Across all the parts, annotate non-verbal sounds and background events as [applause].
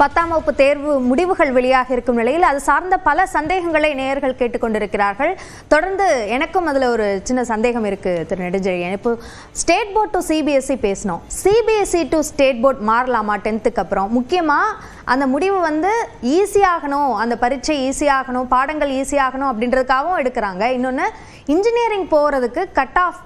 பத்தாம் வகுப்பு தேர்வு முடிவுகள் வெளியாக இருக்கும் நிலையில் அது சார்ந்த பல சந்தேகங்களை நேயர்கள் கேட்டுக்கொண்டிருக்கிறார்கள். தொடர்ந்து எனக்கும் அதில் ஒரு சின்ன சந்தேகம் இருக்கு திரு நெடுஞ்செழியன். இப்போ ஸ்டேட் போர்ட் டு சிபிஎஸ்சி பேசினோம் சிபிஎஸ்சி டு ஸ்டேட் போர்ட் மாறலாமா டென்த்துக்கு அப்புறம்? முக்கியமாக அந்த முடிவு வந்து ஈஸியாகணும் அந்த பரீட்சை ஈஸியாகணும் பாடங்கள் ஈஸியாகணும் அப்படின்றதுக்காகவும் எடுக்கிறாங்க. இன்னொன்று இன்ஜினியரிங் போகிறதுக்கு கட் ஆஃப்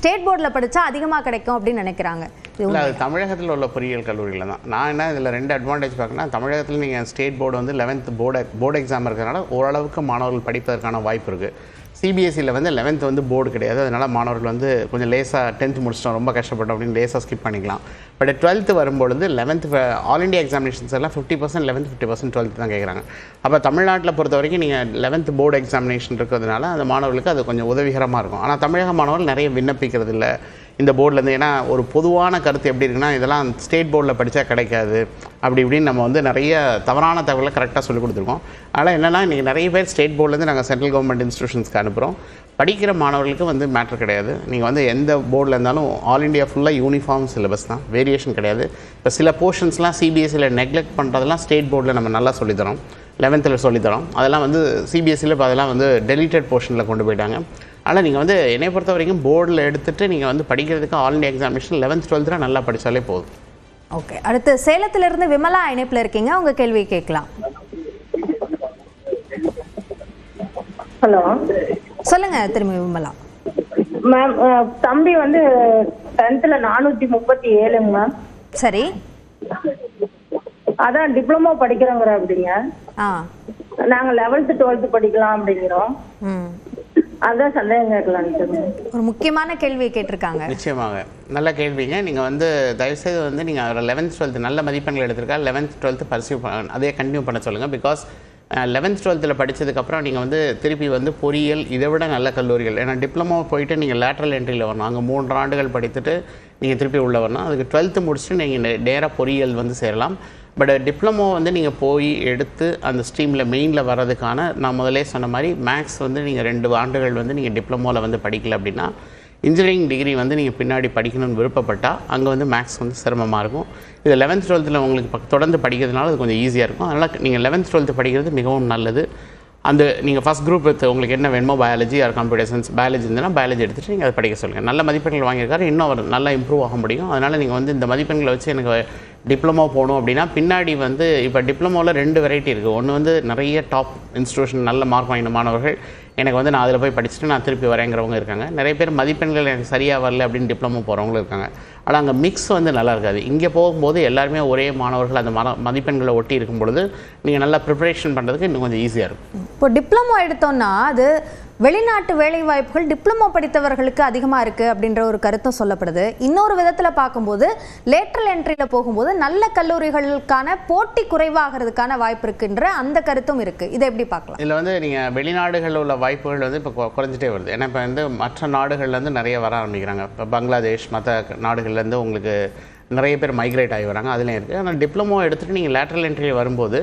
ஸ்டேட் போர்டில் படித்தா அதிகமாக கிடைக்கும் அப்படின்னு நினைக்கிறாங்க. இல்லை அது தமிழகத்தில் உள்ள பொறியியல் கல்லூரியில் தான். நான் என்ன இதில் ரெண்டு அட்வான்டேஜ் பார்க்கணும்னா தமிழகத்தில் நீங்கள் ஸ்டேட் போர்டு வந்து லெவன்த் போர்டு போர்டு எக்ஸாம் இருக்கிறதுனால ஓரளவுக்கு மாணவர்கள் படிப்பதற்கான வாய்ப்பு இருக்குது சிபிஎஸ்சியில் வந்து லெவன்த் வந்து போர்டு கிடையாது. அதனால் மாணவர்கள் வந்து கொஞ்சம் லேசாக டென்த் முடிச்சிட்டோம் ரொம்ப கஷ்டப்பட்டோம் அப்படின்னு லேசாக ஸ்கிப் பண்ணிக்கலாம். பட் டுவெல்த்து வரும்பொழுது லெவன்த் ஆல் இண்டியா எக்ஸாமினேஷன்ஸ் எல்லாம் fifty percent eleventh fifty percent twelfth தான் கேட்குறாங்க அப்போ தமிழ்நாட்டில் பொறுத்த வரைக்கும் நீங்கள் லெவன்த் போர்டு எக்ஸாமினேஷன் இருக்கிறதுனால அந்த மாணவர்களுக்கு அது கொஞ்சம் உதவிகரமாக இருக்கும். ஆனால் தமிழக மாணவர்கள் நிறைய விண்ணப்பிக்கிறது இல்லை இந்த போர்டுலேருந்து ஏன்னா ஒரு பொதுவான கருத்து எப்படி இருக்குன்னா இதெல்லாம் ஸ்டேட் போர்டில் படித்தா கிடைக்காது. அப்படி இப்படின்னு நம்ம வந்து நிறைய தவறான தகவலை கரெக்டாக சொல்லிக் கொடுத்துருக்கோம். அதனால் என்னென்னா இன்றைக்கி நிறைய பேர் ஸ்டேட் போர்ட்லேருந்து நாங்கள் சென்ட்ரல் கவர்மெண்ட் இன்ஸ்டியூஷன்ஸ்க்கு அனுப்புகிறோம் படிக்கிற மாணவர்களுக்கு வந்து மேட்ரு கிடையாது. நீங்கள் வந்து எந்த போர்டில் இருந்தாலும் ஆல் இண்டியா ஃபுல்லாக யூனிஃபார்ம் சிலபஸ் தான். வேரியேஷன் கிடையாது. இப்போ சில போர்ஷன்ஸ்லாம் சிபிஎஸ்சியில் நெக்லெக்ட் பண்ணுறதெல்லாம் ஸ்டேட் போர்டில் நம்ம நல்லா சொல்லித்தரோம் லெவன்த்தில் சொல்லித்தரோம் அதெல்லாம் வந்து சிபிஎஸ்சியில் இப்போ அதெல்லாம் வந்து டெலிட்டட் போர்ஷனில் கொண்டு போயிட்டாங்க. ஆனால் நீங்கள் வந்து என்னை பொறுத்த வரைக்கும் போர்டில் எடுத்துகிட்டு நீங்கள் வந்து படிக்கிறதுக்கு ஆல் இண்டியா எக்ஸாமினேஷன் லெவன்த் டுவெல்த்தில் நல்லா படித்தாலே போதும். ஓகே அடுத்து சேலத்திலிருந்து விமலா இணைப்பில் இருக்கீங்க. உங்க கேள்வி கேட்கலாம். ஹலோ சொல்லுங்க திரும்பி விமலா. மேம் தம்பி வந்து டென்த்ல நானூத்தி முப்பத்தி ஏழுங்க மேம் சரி. அதான் டிப்ளமோ படிக்கிறோங்கிற அப்படிங்க. ஆ. நாங்க லெவல்த் டுவெல்த் படிக்கலாம் அப்படிங்கிறோம். ம். அதான் சந்தேகம் ஒரு முக்கியமான கேள்வியை கேட்டிருக்காங்க. நிச்சயமாக. நல்ல கேள்விங்க. நீங்கள் வந்து தயவுசெய்து வந்து நீங்கள் லெவன்த் டுவெல்த் நல்ல மதிப்பெண்கள் எடுத்திருக்கா? லெவன்த் டுவெல்த்து பர்சியூ பண்ண அதே கண்டினியூ பண்ண சொல்லுங்கள் பிகாஸ் லெவன்த் டுவெல்த்தில் படித்ததுக்கப்புறம் நீங்கள் வந்து திருப்பி வந்து பொறியியல் இதை விட நல்ல கல்லூரிகள். ஏன்னா டிப்ளமோ போயிட்டு நீங்கள் லேட்ரல் என்ட்ரியில் வரணும். அங்கே மூன்று ஆண்டுகள் படித்துட்டு நீங்கள் திருப்பி உள்ள வரணும். அதுக்கு டுவெல்த்து முடிச்சுட்டு நீங்கள் நேராக பொறியியல் வந்து சேரலாம். பட் டிப்ளமோ வந்து நீங்கள் போய் எடுத்து அந்த ஸ்ட்ரீமில் மெயினில் வர்றதுக்கான நான் முதலே சொன்ன மாதிரி மேக்ஸ் வந்து நீங்கள் ரெண்டு ஆண்டுகள் வந்து நீங்கள் டிப்ளமோவில் வந்து படிக்கல அப்படின்னா இன்ஜினியரிங் டிகிரி வந்து நீங்கள் பின்னாடி படிக்கணும்னு விருப்பப்பட்டால் அங்கே வந்து மேக்ஸ் வந்து சிரமமாக இருக்கும். இது லெவன்த் டுவெல்த்தில் உங்களுக்கு தொடர்ந்து படிக்கிறதுனால அது கொஞ்சம் ஈஸியாக இருக்கும். அதனால் நீங்கள் லெவன்த் டுவெல்த்து படிக்கிறது மிகவும் நல்லது. அந்த நீங்கள் ஃபஸ்ட் குரூப் எடுத்து உங்களுக்கு என்ன வேணுமோ biology or computer science biology இருந்ததுன்னா பயாலஜி எடுத்துகிட்டு நீங்கள் அதை படிக்க சொல்லுங்கள் நல்ல மதிப்பெண்கள் வாங்கியிருக்காரு. இன்னும் அவர் நல்லா இம்ப்ரூவ் ஆக முடியும். அதனால் நீங்கள் வந்து இந்த மதிப்பெண்களை வச்சு எனக்கு டிப்ளமோ போகணும் அப்படின்னா பின்னாடி வந்து இப்போ டிப்ளமோவில் ரெண்டு வெரைட்டி இருக்குது ஒன்று வந்து நிறைய டாப் இன்ஸ்டியூஷன் நல்ல மார்க் வாங்கின மாணவர்கள். எனக்கு வந்து நான் அதில் போய் படிச்சுட்டு நான் திருப்பி வரேங்கிறவங்க இருக்காங்க. நிறைய பேர் மதிப்பெண்கள் எனக்கு சரியாக வரல அப்படின்னு டிப்ளமோ போகிறவங்களும் இருக்காங்க. ஆனால் அங்கே மிக்ஸ் வந்து நல்லா இருக்காது. இங்கே போகும்போது எல்லாருமே ஒரே மாணவர்கள் அந்த மன மதிப்பெண்களை ஒட்டி இருக்கும் பொழுது நீங்கள் நல்லா ப்ரிப்பரேஷன் பண்ணுறதுக்கு இன்னும் கொஞ்சம் ஈஸியாக இருக்கும். இப்போ டிப்ளமோ எடுத்தோம்னா அது வெளிநாட்டு வேலைவாய்ப்புகள் டிப்ளமோ படித்தவர்களுக்கு அதிகமாக இருக்குது அப்படின்ற ஒரு கருத்தும் சொல்லப்படுது. இன்னொரு விதத்தில் பார்க்கும்போது லேட்ரல் என்ட்ரியில் போகும்போது நல்ல கல்லூரிகளுக்கான போட்டி குறைவாகிறதுக்கான வாய்ப்பு இருக்குன்ற அந்த கருத்தும் இருக்குது இதை எப்படி பார்க்கலாம்? இதில் வந்து நீங்கள் வெளிநாடுகளில் உள்ள வாய்ப்புகள் வந்து இப்போ குறைஞ்சிட்டே வருது. ஏன்னா இப்போ வந்து மற்ற நாடுகள்லேருந்து நிறைய வர ஆரம்பிக்கிறாங்க. இப்போ பங்களாதேஷ் மற்ற நாடுகள்லேருந்து உங்களுக்கு நிறைய பேர் மைக்ரேட் ஆகி வராங்க. அதுலேயும் இருக்குது ஆனால் டிப்ளமோ எடுத்துகிட்டு நீங்கள் லேட்ரல் என்ட்ரியில் வரும்போது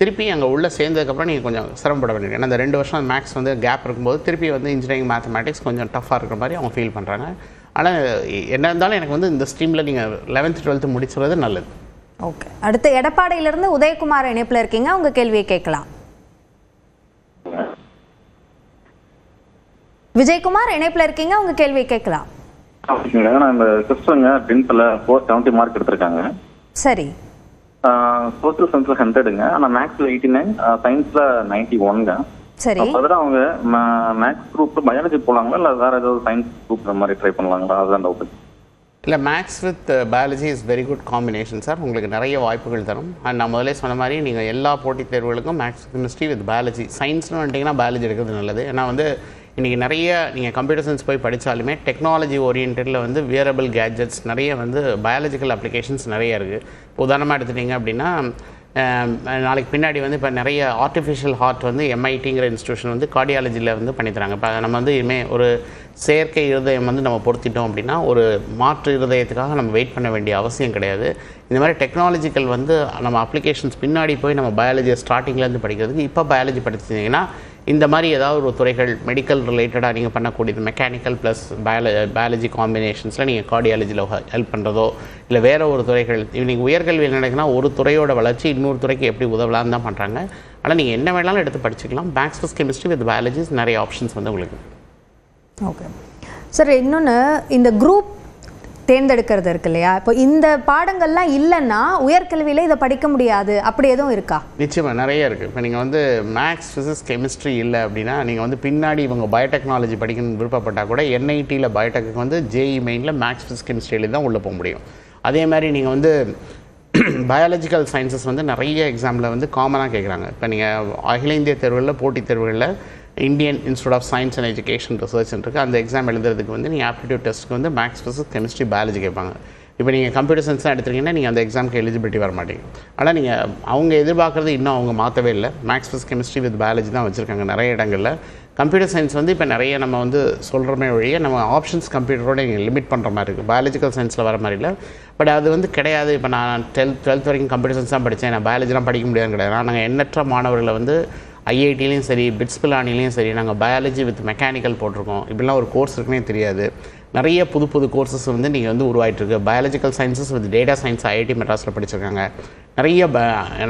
திருப்பி அங்கே உள்ளே சேர்ந்ததுக்கப்புறம் நீங்கள் கொஞ்சம் சிரமப்பட வேண்டியது. ஏன்னா அந்த ரெண்டு வருஷம் மேக்ஸ் வந்து கேப் இருக்கும்போது திருப்பி வந்து இன்ஜினியரிங் மேத்தமேட்டிக்ஸ் கொஞ்சம் டஃப்பாக இருக்கிற மாதிரி அவங்க ஃபீல் பண்ணுறாங்க ஆனால் என்ன இருந்தாலும் எனக்கு வந்து இந்த ஸ்ட்ரீமில் நீங்கள் லெவன்த் டுவெல்த்து முடிச்சுறது நல்லது. ஓகே அடுத்து எடப்பாடியிலிருந்து உதயகுமார் இணைப்பில் இருக்கீங்க. உங்க கேள்வியை கேட்கலாம். விஜயகுமார் இணைப்பில் இருக்கீங்க. உங்க கேள்வியை கேட்கலாம். நான் இந்த கிறிஸ்டவங்க டென்த்தில் ஃபோர் செவன்ட்டி மார்க் எடுத்திருக்காங்க. சரி. சோசியல் சயின்ஸ்ல ஹண்ட்ரடுங்க ஆனால் மேக்ஸில் எயிட்டி நைன் சயின்ஸில் நைன்டி ஒன்ங்க சரி. பதில் அவங்க மேக்ஸ் குரூப்ல பயாலஜி போலாங்களா? இல்லை வேற ஏதாவது சயின்ஸ் குரூப் இந்த மாதிரி ட்ரை பண்ணலாங்களா? அதுதான் டவுட் இல்லை maths with biology is very good combination sir உங்களுக்கு நிறைய வாய்ப்புகள் தரும். அண்ட் நான் முதல்ல சொன்ன மாதிரி நீங்கள் எல்லா போட்டித் தேர்வுகளுக்கும் மேக்ஸ் கெமிஸ்ட்ரி வித் பயாலஜி சயின்ஸ்னு வந்துட்டிங்கன்னா பயாலஜி எடுக்கிறது நல்லது. ஏன்னா வந்து இன்றைக்கி நிறைய நீங்கள் கம்ப்யூட்டர் சயின்ஸ் போய் படித்தாலுமே டெக்னாலஜி ஓரியன்டில் வந்து வியரபிள் கேஜெட்ஸ் நிறைய வந்து பயாலஜிக்கல் அப்ளிகேஷன்ஸ் நிறைய இருக்குது உதாரணமாக எடுத்துட்டிங்க அப்படின்னா நாளைக்கு பின்னாடி வந்து இப்போ நிறைய ஆர்டிஃபிஷியல் ஹார்ட் வந்து எம்ஐடிங்கிற இன்ஸ்டியூஷன் வந்து கார்டியாலஜியில் வந்து பண்ணித்தராங்க இப்போ நம்ம வந்து இனிமேல் ஒரு செயற்கை இருதயம் வந்து நம்ம பொருத்திட்டோம் அப்படின்னா ஒரு மாற்று இருதயத்துக்காக நம்ம வெயிட் பண்ண வேண்டிய அவசியம் கிடையாது. இந்த மாதிரி டெக்னாலஜிக்கல் வந்து நம்ம அப்ளிகேஷன்ஸ் பின்னாடி போய் நம்ம பயாலஜியை ஸ்டார்டிங்லேருந்து படிக்கிறதுக்கு இப்போ பயாலஜி படிச்சிங்கன்னா இந்த மாதிரி ஏதாவது ஒரு துறைகள் மெடிக்கல் ரிலேட்டடாக நீங்கள் பண்ணக்கூடியது மெக்கானிக்கல் ப்ளஸ் பயால பயாலஜி காம்பினேஷன்ஸில் நீங்கள் கார்டியாலஜியில் ஹெல்ப் பண்ணுறதோ இல்லை வேறு ஒரு துறைகள் நீங்கள் உயர்கல்வியில் நடக்குன்னா ஒரு துறையோட வளர்ச்சி இன்னொரு துறைக்கு எப்படி உதவலாம்னு தான் பண்ணுறாங்க ஆனால் நீங்கள் என்ன வேணாலும் எடுத்து படிச்சுக்கலாம். மேக்ஸ் கெமிஸ்ட்ரி வித் பயாலஜிஸ் நிறைய ஆப்ஷன்ஸ் வந்து உங்களுக்கு. ஓகே சார் இன்னொன்று இந்த குரூப் தேர்ந்தெடுக்கிறது இருக்கு இல்லையா? இப்போ இந்த பாடங்கள்லாம் இல்லைன்னா உயர்கல்வியில் இதை படிக்க முடியாது. அப்படி எதுவும் இருக்கா? நிச்சயமாக நிறைய இருக்குது இப்போ நீங்கள் வந்து மேக்ஸ் ஃபிசிக்ஸ் கெமிஸ்ட்ரி இல்லை அப்படின்னா நீங்கள் வந்து பின்னாடி இவங்க பயோடெக்னாலஜி படிக்கணும்னு விருப்பப்பட்டால் கூட என்ஐடியில் பயோடெக்கு வந்து ஜேஇ மெயினில் மேக்ஸ் ஃபிசிக்ஸ் கெமிஸ்ட்ரியில் தான் உள்ளே போக முடியும். அதே மாதிரி நீங்கள் வந்து [clears throat] பயாலஜிக்கல் சயின்சஸ் வந்து நிறைய எக்ஸாமில் வந்து காமனாக கேட்குறாங்க இப்போ நீங்கள் அகில இந்திய தேர்வுகளில் போட்டித் தேர்வுகளில் Indian Institute of Science and Education Research இருக்குது அந்த எக்ஸாம் எழுதுறதுக்கு வந்து நீங்கள் ஆப்டிடியூட் டெஸ்ட்டுக்கு வந்து மேக்ஸ் ஃபிசிக்ஸ் கெமிஸ்ட்ரி பயாலஜி கேட்பாங்க. இப்போ நீங்கள் கம்ப்யூட்டர் சயின்ஸ் தான் எடுத்துட்டீங்கன்னா நீங்கள் அந்த எக்ஸாமுக்கு எலிஜிபிலிட்டி வர மாட்டீங்க. ஆனால் நீங்கள் அவங்க எதிர்பார்க்குறது இன்னும் அவங்க மாற்றவே இல்லை. Maths Fizz chemistry with biology தான் வச்சுருக்காங்க நிறைய இடங்களில். கம்ப்யூட்டர் சயின்ஸ் வந்து இப்போ நிறைய நம்ம வந்து சொல்கிறோமே ஒழிய நம்ம ஆப்ஷன்ஸ் கம்ப்யூட்டரோட நீங்கள் லிமிட் பண்ணுற மாதிரி இருக்குது பயாலஜிக்கல் சயின்ஸில் வர மாதிரி இல்லை. பட் அது வந்து கிடையாது. இப்போ நான் டுவெல்த் டுவெல்த் வரைக்கும் கம்ப்யூட்டர் சயின்ஸ் தான் படித்தேன் நான் பயாலஜிலாம் படிக்க முடியாதுன்னு கிடையாது. நாங்கள் எண்ணற்ற மாணவர்களை வந்து ஐஐடிலையும் சரி பிட்ஸ் பிலானிலையும் சரி நாங்கள் பயாலஜி வித் மெக்கானிக்கல் போட்டிருக்கோம். இப்படிலாம் ஒரு கோர்ஸ் இருக்குன்னே தெரியாது. நிறைய புது புது கோர்சஸ் வந்து நீங்கள் வந்து உருவாயிட்டுருக்கு. Biological sciences with data science IIT மெட்ராஸில் படிச்சிருக்காங்க. நிறைய ப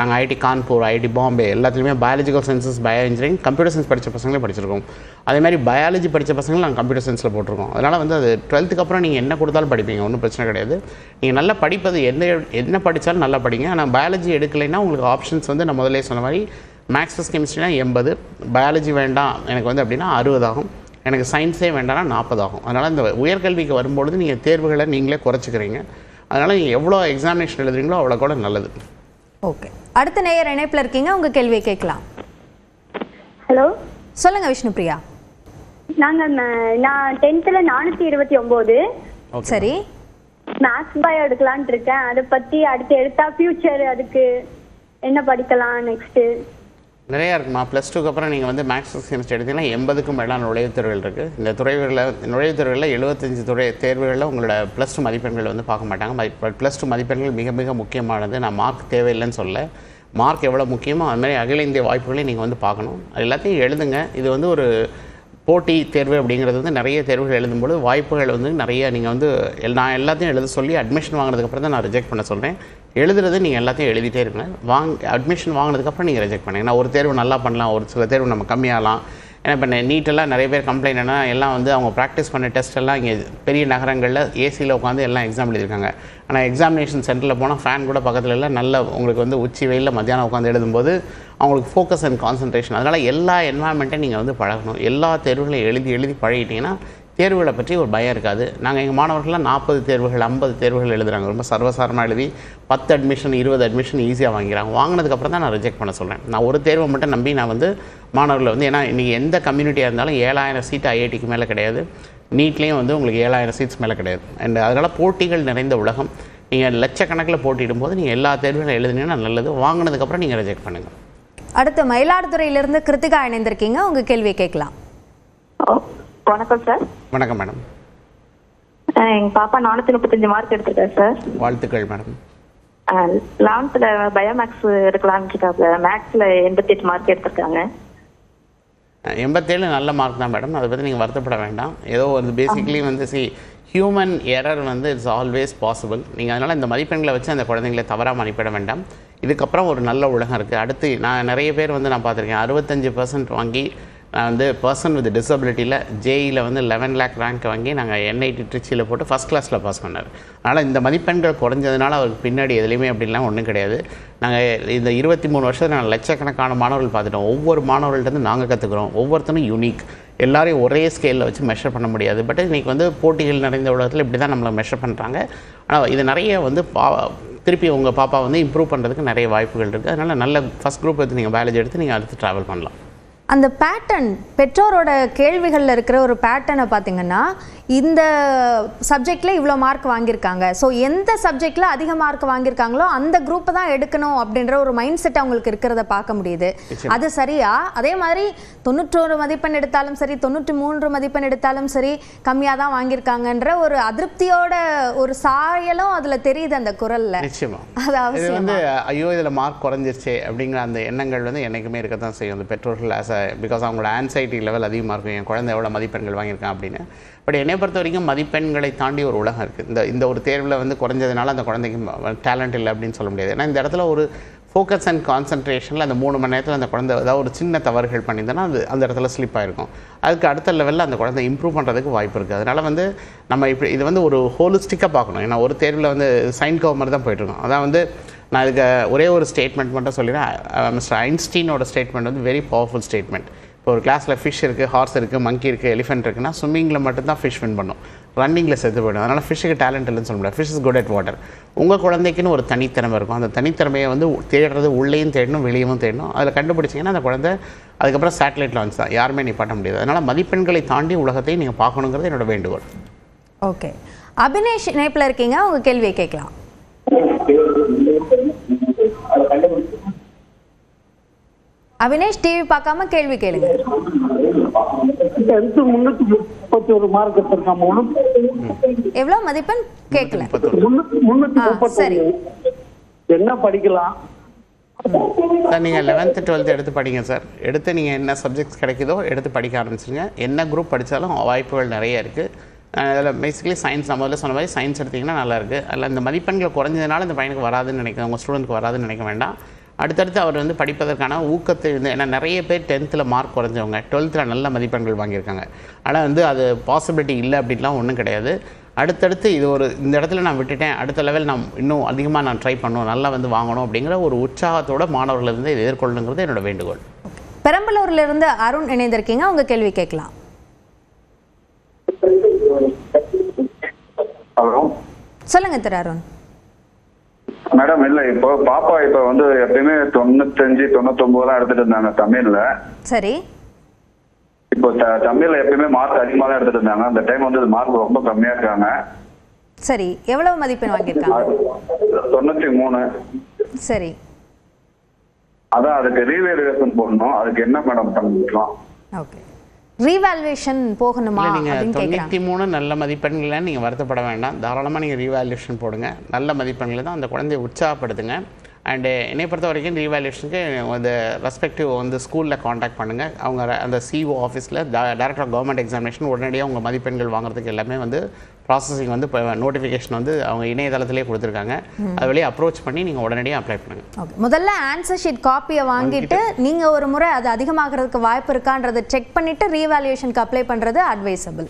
நாங்கள் ஐஐடி கான்பூர் ஐஐடி பாம்பே எல்லாத்துலேயுமே biological sciences bio engineering computer science படித்த பசங்களே படிச்சிருக்கோம். அதே மாதிரி பயாலஜி படித்த பசங்களும் நாங்கள் கம்ப்யூட்டர் சயின்ஸில் போட்டிருக்கோம். அதனால் வந்து அது டுவெல்த்துக்கு அப்புறம் நீங்கள் என்ன கொடுத்தாலும் படிப்பீங்க ஒன்றும் பிரச்சனை கிடையாது. நீங்கள் நல்லா படிப்பது எந்த என்ன படித்தாலும் நல்லா படிங்க. ஆனால் பயாலஜி எடுக்கலைன்னா உங்களுக்கு ஆப்ஷன்ஸ் வந்து நான் முதலே சொன்ன மாதிரி மேக்ஸ் ஃபிஸ் கெமிஸ்ட்ரினா எண்பது. பயாலஜி வேண்டாம். எனக்கு வந்து அப்படின்னா அறுபது ஆகும் எனக்கு சயின்ஸே வேண்டாம்னா நாற்பது ஆகும் அதனால் இந்த உயர்கல்விக்கு வரும்பொழுது நீங்கள் தேர்வுகளை நீங்களே குறைச்சிக்கிறீங்க. அதனால் நீங்கள் எவ்வளோ எக்ஸாமினேஷன் எழுதுறீங்களோ அவ்வளோ கூட நல்லது. ஓகே அடுத்த நேயர் இணைப்பில் இருக்கீங்க. உங்க கேள்வியை கேட்கலாம். ஹலோ சொல்லுங்க விஷ்ணுபிரியா நாங்க ம- நான் டென்த்ல நானூத்தி இருபத்தி ஒன்பது ஓகே சரி. மேத்ஸ் பயோ எடுக்கலாம்னு இருக்கேன். அதை பத்தி அடுத்து எடுத்தா ஃபியூச்சர் அதுக்கு என்ன படிக்கலாம் நெக்ஸ்ட் நிறையா இருக்குமா? ப்ளஸ் டூக்கு அப்புறம் நீங்கள் வந்து மேக்ஸ் சயின்ஸ் எடுத்தீங்கன்னா எண்பதுக்கும் மேலான நுழைவுத் தேர்வுகள் இருக்குது இந்த துறைகளில் நுழைவுத் தேர்வுகளில் எழுபத்தஞ்சு துறை தேர்வுகளில் உங்களோட ப்ளஸ் டூ மதிப்பெண்கள் வந்து பார்க்க மாட்டாங்க. ப்ளஸ் டூ மதிப்பெண்கள் மிக மிக முக்கியமானது. நான் மார்க் தேவையில்லைன்னு சொல்ல மார்க் எவ்வளோ முக்கியமோ அதுமாதிரி அகில இந்திய வாய்ப்புகளையும் நீங்கள் வந்து பார்க்கணும். அது எல்லாத்தையும் எழுதுங்க. இது வந்து ஒரு போட்டி தேர்வு அப்படிங்கிறது வந்து நிறைய தேர்வுகள் எழுதும்போது வாய்ப்புகள் வந்து நிறைய நீங்கள் வந்து எல்- நான் எல்லாத்தையும் எழுத சொல்லி அட்மிஷன் வாங்கினதுக்கப்புறம் தான் நான் ரிஜெக்ட் பண்ண சொல்கிறேன் எழுதுறது நீங்கள் எல்லாத்தையும் எழுதிட்டே இருங்க. வாங் அட்மிஷன் வாங்கினதுக்கப்புறம் நீங்கள் ரிஜெக்ட் பண்ணுங்கள் நான் ஒரு தேர்வு நல்லா பண்ணலாம் ஒரு சில தேர்வு நம்ம கம்மியாகலாம். ஏன்னா இப்போ நீட்டெல்லாம் நிறைய பேர் கம்ப்ளைண்ட் என்ன எல்லாம் வந்து அவங்க ப்ராக்டிஸ் பண்ண டெஸ்ட் எல்லாம் இங்கே பெரிய நகரங்களில் ஏசியில் உட்காந்து எல்லாம் எக்ஸாம் எழுதியிருக்காங்க. ஆனால் எக்ஸாமினேஷன் சென்டரில் போனால் ஃபேன் கூட பக்கத்தில் இல்லை நல்ல உங்களுக்கு வந்து உச்சி வெயிலில் மத்தியானம் உட்காந்து எழுதும்போது அவங்களுக்கு ஃபோக்கஸ் அண்ட் கான்சன்ட்ரேஷன் அதனால் எல்லா என்வாயன்மெண்ட்டையும் நீங்கள் வந்து பழகணும். எல்லா தேர்வுகளையும் எழுதி எழுதி பழகிட்டீங்கன்னா தேர்வுகளை பற்றி ஒரு பயம் இருக்காது. நாங்கள் எங்கள் மாணவர்கள்லாம் நாற்பது தேர்வுகள் ஐம்பது தேர்வுகள் எழுதுறாங்க. ரொம்ப சர்வசாரமாக எழுதி பத்து அட்மிஷன் இருபது அட்மிஷன் ஈஸியாக வாங்கிறாங்க வாங்கினதுக்கப்புறம் தான் நான் ரிஜெக்ட் பண்ண சொல்கிறேன் நான் ஒரு தேர்வை மட்டும் நம்பி நான் வந்து மாணவர்களை வந்து ஏன்னா இன்றைக்கி எந்த கம்யூனிட்டியாக இருந்தாலும் ஏழாயிரம் சீட் ஐஐடிக்கு மேலே கிடையாது. நீட்லேயும் வந்து உங்களுக்கு ஏழாயிரம் சீட்ஸ் மேலே கிடையாது. அண்ட் அதனால் போட்டிகள் நிறைந்த உலகம். நீங்கள் லட்சக்கணக்கில் போட்டியிடும் போது நீங்கள் எல்லா தேர்வுகளும் எழுதுனீங்கன்னா நல்லது. வாங்கினதுக்கப்புறம் நீங்கள் ரிஜெக்ட் பண்ணுங்கள் அடுத்து மயிலாடுதுறையிலிருந்து கிருத்திகா இணைந்திருக்கீங்க. உங்க கேள்வியை கேட்கலாம். வணக்கம் சார். வணக்கம் மேடம். எங்க பாப்பா நானூத்தி முப்பத்தஞ்சு மார்க் எடுத்திருக்காரு சார். வாழ்த்துக்கள் மேடம். லெவன்த்ல பயோமேக்ஸ் எடுக்கலாம்னு இருக்காங்க மேக்ஸ்ல எண்பத்தி எட்டு மார்க் எடுத்திருக்காங்க. எண்பத்தேழு நல்ல மார்க் தான் மேடம். அதை பற்றி நீங்கள் வருத்தப்பட வேண்டாம். ஏதோ ஒரு பேசிக்கலி வந்து சி ஹியூமன் எரர் வந்து இட்ஸ் ஆல்வேஸ் பாசிபிள் நீங்கள் அதனால் இந்த மதிப்பெண்களை வச்சு அந்த குழந்தைங்களை தவறாக மதிப்பிட வேண்டாம். இதுக்கப்புறம் ஒரு நல்ல உலகம் இருக்குது அடுத்து நான் நிறைய பேர் வந்து நான் பார்த்துருக்கேன். அறுபத்தஞ்சு பர்சன்ட் வாங்கி வந்து பர்சன் வித் டிசபிலிட்டியில் ஜேஇயில் வந்து லெவன் லேக் ரேங்க் வாங்கி நாங்கள் என்ஐடி ட்ரிச்சியில் போட்டு ஃபஸ்ட் கிளாஸில் பாஸ் பண்ணார். அதனால் இந்த மதிப்பெண்கள் குறைஞ்சதுனால அவருக்கு பின்னாடி எதுலேயுமே அப்படிலாம் ஒன்றும் கிடையாது. நாங்கள் இந்த இருபத்தி மூணு வருஷத்தில் நாங்கள் லட்சக்கணக்கான மாணவர்கள் பார்த்துட்டோம். ஒவ்வொரு மாணவர்கள்ட்ட நாங்கள் கற்றுக்குறோம் ஒவ்வொருத்தரும் யூனிக் எல்லாரையும் ஒரே ஸ்கேலில் வச்சு மெஷர் பண்ண முடியாது. பட் இன்றைக்கி வந்து போட்டிகள் நிறைந்த உலகத்தில் இப்படி தான் நம்மளை மெஷர் பண்ணுறாங்க ஆனால் இது நிறைய வந்து பா திருப்பி உங்கள் பாப்பா வந்து இம்ப்ரூவ் பண்ணுறதுக்கு நிறைய வாய்ப்புகள் இருக்குது அதனால் நல்ல ஃபஸ்ட் குரூப் எடுத்து நீங்கள் பயாலஜி எடுத்து நீங்கள் அடுத்து ட்ராவல் பண்ணலாம். அந்த பேட்டர்ன் பெற்றோரோட கேள்விகளில் இருக்கிற ஒரு பேட்டர்னை பார்த்தீங்கன்னா இந்த சப்ஜெக்டில் இவ்வளோ மார்க் வாங்கியிருக்காங்க. ஸோ எந்த சப்ஜெக்டில் அதிக மார்க் வாங்கியிருக்காங்களோ அந்த குரூப்பை தான் எடுக்கணும் அப்படின்ற ஒரு மைண்ட் செட் அவங்களுக்கு இருக்கிறத பார்க்க முடியுது. அது சரியா? அதே மாதிரி தொண்ணூற்றோரு மதிப்பெண் எடுத்தாலும் சரி தொண்ணூற்றி மூன்று மதிப்பெண் எடுத்தாலும் சரி கம்மியாக தான் வாங்கியிருக்காங்கன்ற ஒரு அதிருப்தியோட ஒரு சாயலும் அதில் தெரியுது அந்த குரல்ல. நிச்சயமா. அது இது அவசியம்? வந்து ஐயோ இதில் மார்க் குறைஞ்சிருச்சே அப்படிங்கிற அந்த எண்ணங்கள் வந்து என்றைக்குமே இருக்க தான் செய்யும். அந்த பெற்றோர்கள் அ பிகாஸ் அவங்களோட ஆன்சைட்டி லெவல் அதிகமாக இருக்கும். என் குழந்தை எவ்வளோ மதிப்பெண்கள் வாங்கியிருக்கான் அப்படின்னு. பட் என்னை பொறுத்த வரைக்கும் மதிப்பெண்களை தாண்டி ஒரு உலகம் இருக்குது இந்த இந்த ஒரு தேர்வில் வந்து குறைஞ்சதுனால அந்த குழந்தைக்கு டேலண்ட் இல்லை அப்படின்னு சொல்ல முடியாது. ஏன்னா இந்த இடத்துல ஒரு ஃபோக்கஸ் அண்ட் கான்சன்ட்ரேஷனில் அந்த மூணு மணி நேரத்தில் அந்த குழந்தை ஏதாவது ஒரு சின்ன தவறுகள் பண்ணியிருந்தேன்னா அது அந்த இடத்துல ஸ்லிப் ஆயிருக்கும். அதுக்கு அடுத்த லெவலில் அந்த குழந்தை இம்ப்ரூவ் பண்ணுறதுக்கு வாய்ப்பு இருக்குது அதனால் வந்து நம்ம இப்படி இது வந்து ஒரு ஹோலிஸ்டிக்காக பார்க்கணும். ஏன்னா ஒரு தேர்வில் வந்து சைன் கவர் மாதிரி தான் போயிட்டுருக்கோம் அதான் வந்து நான் இதுக்கு ஒரே ஒரு ஸ்டேட்மெண்ட் மட்டும் சொல்லிடுறேன். மிஸ்டர் ஐன்ஸ்டீனோட ஸ்டேட்மெண்ட் வந்து வெரி பவர்ஃபுல் ஸ்டேட்மெண்ட் இப்போ ஒரு கிளாஸில் ஃபிஷ் இருக்குது ஹார்ஸ் இருக்குது மங்கி இருக்குது எலிஃபென்ட் இருக்குன்னா ஸ்விம்மிங்கில் மட்டும்தான் ஃபிஷ் வின் பண்ணும். ரன்னிங்கில் செத்து போயிடும். அதனால் ஃபிஷ்ஷுக்கு டேலண்ட் இல்லைன்னு சொல்ல முடியாது. Fish is good at water உங்கள் குழந்தைக்குன்னு ஒரு தனித்திறமை இருக்கும். அந்த தனித்திறமையை வந்து தேடுறது உள்ளேயும் தேடணும் வெளியவும் தேடணும். அதில் கண்டுபிடிச்சிங்கன்னா அந்த குழந்தை அதுக்கப்புறம் சேட்டலைட் லான்ச் தான். யாருமே நீ பண்ண முடியாது. அதனால் மதிப்பெண்களை தாண்டி உலகத்தை நீங்கள் பார்க்கணுங்கிறது என்னோட வேண்டுகோள். ஓகே அபினேஷ் இணைப்பில் இருக்கீங்க. உங்கள் கேள்வியை கேட்கலாம். அபினேஷ் டிவி பார்க்காம கேள்வி கேளுங்க. முன்னூத்தி முப்பத்தி ஒரு மார்க் எவ்வளவு மதிப்பெண் கேட்கல. சரி. என்ன படிக்கலாம்? சார் நீங்கள் லெவன்த்து டுவெல்த்து எடுத்து படிங்க சார். எடுத்து நீங்கள் என்ன சப்ஜெக்ட்ஸ் கிடைக்குதோ எடுத்து படிக்க ஆரம்பிச்சிருங்க. என்ன குரூப் படித்தாலும் வாய்ப்புகள் நிறைய இருக்குது அதில் பேசிக்கலி சயின்ஸ் நம்ம முதல்ல சொன்ன மாதிரி சயின்ஸ் எடுத்திங்கன்னா நல்லாயிருக்கு. அதில் இந்த மதிப்பெண்கள் குறைஞ்சதுனால இந்த பையனுக்கு வராதுன்னு நினைக்க உங்கள் ஸ்டூடெண்ட்க்கு வராதுன்னு நினைக்க வேண்டாம். அடுத்தடுத்து அவர் வந்து படிப்பதற்கான ஊக்கத்தை வந்து ஏன்னா நிறைய பேர் டென்த்தில் மார்க் குறைஞ்சவங்க டுவெல்த்தில் நல்ல மதிப்பெண்கள் வாங்கியிருக்காங்க. ஆனால் வந்து அது பாசிபிலிட்டி இல்லை அப்படின்லாம் ஒன்றும் கிடையாது. அடுத்தடுத்து இது ஒரு இந்த இடத்துல நான் விட்டுட்டேன் அடுத்த லெவல் நான் இன்னும் அதிகமாக நான் ட்ரை பண்ணணும் நல்லா வந்து வாங்கணும் அப்படிங்கிற ஒரு உற்சாகத்தோட மாணவர்கள் இருந்து இதை எதிர்கொள்ளணுங்கிறது என்னோட வேண்டுகோள். பெரம்பலூர்லேருந்து அருண் இணைந்திருக்கீங்க. உங்கள் கேள்வி கேட்கலாம். ஹலோ? சொல்லுங்க திரு அருண். மேடம் இல்ல இப்போ பாப்பா இப்ப வந்து எப்பயுமே தொண்ணூத்தஞ்சு தொண்ணூத்தொன்பது தான் எடுத்துட்டு இருந்தாங்க தமிழ்ல. சரி. இப்போ த- தமிழ்ல எப்பயுமே மார்க் அதிகமா தான் எடுத்துட்டு இருந்தாங்க. அந்த டைம் வந்து மார்க் ரொம்ப கம்மியா இருக்காங்க. சரி எவ்வளவு மதிப்பெண் வாங்கியிருக்காங்க? தொண்ணூத்தி மூணு சரி. அதான் அதுக்கு ரீவேல்யூவேஷன் போடணும். அதுக்கு என்ன மேடம் பண்ணிக்கலாம் ஓகே. ரீவால்யூவேஷன் போகணுமா நீங்கள் கேட்குறாங்க தொண்ணூற்றி மூணு நல்ல மதிப்பெண்களை நீங்கள் வருத்தப்பட வேண்டாம். தாராளமாக நீங்கள் ரீவால்யூஷன் போடுங்க. நல்ல மதிப்பெண்களை தான் அந்த குழந்தைய உற்சாகப்படுத்துங்க. அண்டு என்னை பொறுத்த வரைக்கும் ரீவால்யூஷனுக்கு அந்த ரெஸ்பெக்டிவ் வந்து ஸ்கூலில் காண்டாக்ட் பண்ணுங்கள் அவங்க அந்த சிஓ ஆஃபீஸில் டைரக்டர் ஆஃப் கவர்மெண்ட் எக்ஸாமினேஷன் உடனடியாக உங்கள் மதிப்பெண்கள் வாங்குறதுக்கு எல்லாமே வந்து ப்ராசஸிங் வந்து இப்போ நோட்டிஃபிகேஷன் வந்து அவங்க இணையதளத்திலே கொடுத்துருக்காங்க. அது வழியாக அப்ரோச் பண்ணி நீங்கள் உடனடியாக அப்ளை பண்ணுங்கள் ஓகே முதல்ல ஆன்சர் ஷீட் காப்பியை வாங்கிட்டு நீங்க ஒரு முறை அது அதிகமாகிறதுக்கு வாய்ப்பு இருக்கான்றதை செக் பண்ணிட்டு ரீவால்யூவேஷனுக்கு அப்ளை பண்றது அட்வைசபிள்